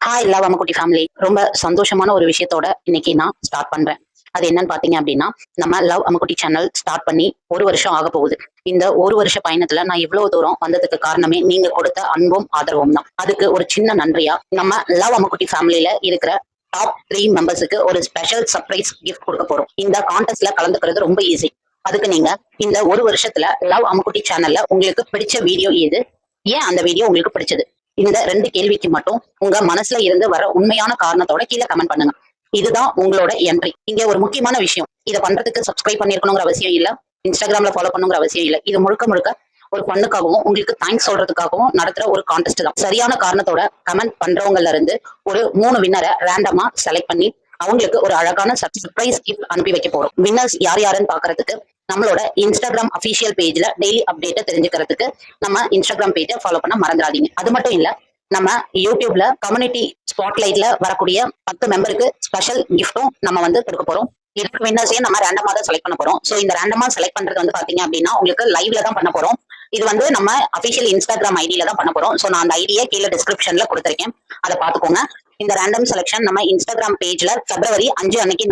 Hi love அம்மக்குட்டி family ரொம்ப சந்தோஷமான ஒரு விஷயத்தோட இன்னைக்கு நான் ஸ்டார்ட் பண்றேன். அது என்னன்னு பாத்தீங்க அப்படின்னா நம்ம லவ் அம்மக்குட்டி சேனல் ஸ்டார்ட் பண்ணி ஒரு வருஷம் ஆக போகுது. இந்த ஒரு வருஷ பயணத்துல நான் இவ்வளவு தூரம் வந்ததுக்கு காரணமே நீங்க கொடுத்த அன்பும் ஆதரவும் தான். அதுக்கு ஒரு சின்ன நன்றியா நம்ம லவ் அம்மக்குட்டி ஃபேமிலியில இருக்கிற டாப் த்ரீ மெம்பர்ஸுக்கு ஒரு ஸ்பெஷல் சர்ப்ரைஸ் கிஃப்ட் கொடுக்க போறோம். இந்த கான்டெஸ்ட்ல கலந்துக்கிறது ரொம்ப ஈஸி அதுக்கு நீங்க இந்த ஒரு வருஷத்துல லவ் அம்முக்குட்டி சேனல்ல உங்களுக்கு பிடிச்ச வீடியோ எது? ஏன் அந்த வீடியோ உங்களுக்கு பிடிச்சது? இந்த ரெண்டு கேள்விக்கு மட்டும் உங்க மனசுல இருந்து வர உண்மையான காரணத்தோட கீழே கமெண்ட் பண்ணுங்க. இதுதான் உங்களோட என்ட்ரி இங்க ஒரு முக்கியமான விஷயம். இதை பண்றதுக்கு சப்ஸ்கிரைப் பண்ணிருக்கணுங்கிற அவசியம் இல்ல. இன்ஸ்டாகிராம்ல ஃபாலோ பண்ணுங்கிற அவசியம் இல்ல. இது முழுக்க முழுக்க ஒரு பண்ணுக்காகவும் உங்களுக்கு தேங்க்ஸ் சொல்றதுக்காகவும் நடத்துற ஒரு கான்டெஸ்ட் தான். சரியான காரணத்தோட கமெண்ட் பண்றவங்கல இருந்து ஒரு மூணு வின்னரை ரேண்டமா செலக்ட் பண்ணி அவங்களுக்கு ஒரு அழகான சர்ப்ரைஸ் கிஃப்ட் அனுப்பி வைக்க போறோம். வின்னர்ஸ் யார் யாருன்னு பாக்குறதுக்கு நம்மளோட இன்ஸ்டாகிராம் அபிஷியல் பேஜ்ல டெய்லி அப்டேட்டை தெரிஞ்சுக்கிறதுக்கு நம்ம இன்ஸ்டாகிராம் பேஜை ஃபாலோ பண்ண மறந்துடாதீங்க. அது மட்டும் இல்ல நம்ம யூடியூப்ல கம்யூனிட்டி ஸ்பாட்லைட்ல வரக்கூடிய பத்து மெம்பருக்கு ஸ்பெஷல் கிஃப்ட்டும் நம்ம வந்து கொடுக்க போறோம். இதுக்கு வின்னர்ஸையும் நம்ம ரேண்டமா தான் செலக்ட் பண்ண போறோம். சோ இந்த ரேண்டமா செலக்ட் பண்றது வந்து பாத்தீங்க அப்படின்னா உங்களுக்கு லைவ்ல தான் பண்ண போறோம். இது வந்து நம்ம அபிஷியல் இன்ஸ்டாகிராம் ஐடியில தான் பண்ண போறோம். சோ நான் அந்த ஐடியை கீழே டிஸ்கிரிப்ஷன்ல கொடுத்துருக்கேன். அதை பாத்துக்கோங்க இந்த ரேண்டம் செலெக்ஷன் நம்ம இன்ஸ்டாகிராம் பேஜ்ல பிப்ரவரி அஞ்சு அன்னைக்கு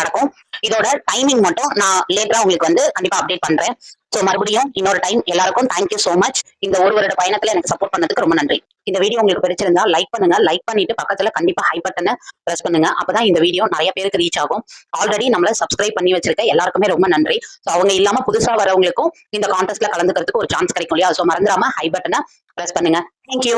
நடக்கும். இதோட டைமிங் மட்டும் நான் லேட்டரா உங்களுக்கு வந்து கண்டிப்பா அப்டேட் பண்றேன். சோ மறுபடியும் இன்னொரு டைம் எல்லாருக்கும் தேங்க்யூ சோ மச் இந்த ஒரு வருட பயணத்துல எனக்கு சப்போர்ட் பண்ணதுக்கு ரொம்ப நன்றி. இந்த வீடியோ உங்களுக்கு பிடிச்சிருந்தா லைக் பண்ணுங்க. லைக் பண்ணிட்டு பக்கத்துல கண்டிப்பா ஹை பட்டனை பிரஸ் பண்ணுங்க. அப்பதான் இந்த வீடியோ நிறைய பேருக்கு ரீச் ஆகும். ஆல்ரெடி நம்மள சப்ஸ்கிரைப் பண்ணி வச்சிருக்க எல்லாருக்குமே ரொம்ப நன்றி. சோ அவங்க இல்லாம புதுசா வரவங்களுக்கும் இந்த கான்டெஸ்ட்ல கலந்துக்கிறதுக்கு ஒரு சான்ஸ் கிடைக்கும் இல்லையா? சோ மறந்துடாம ஹை பட்டனை பிரஸ் பண்ணுங்க. தேங்க்யூ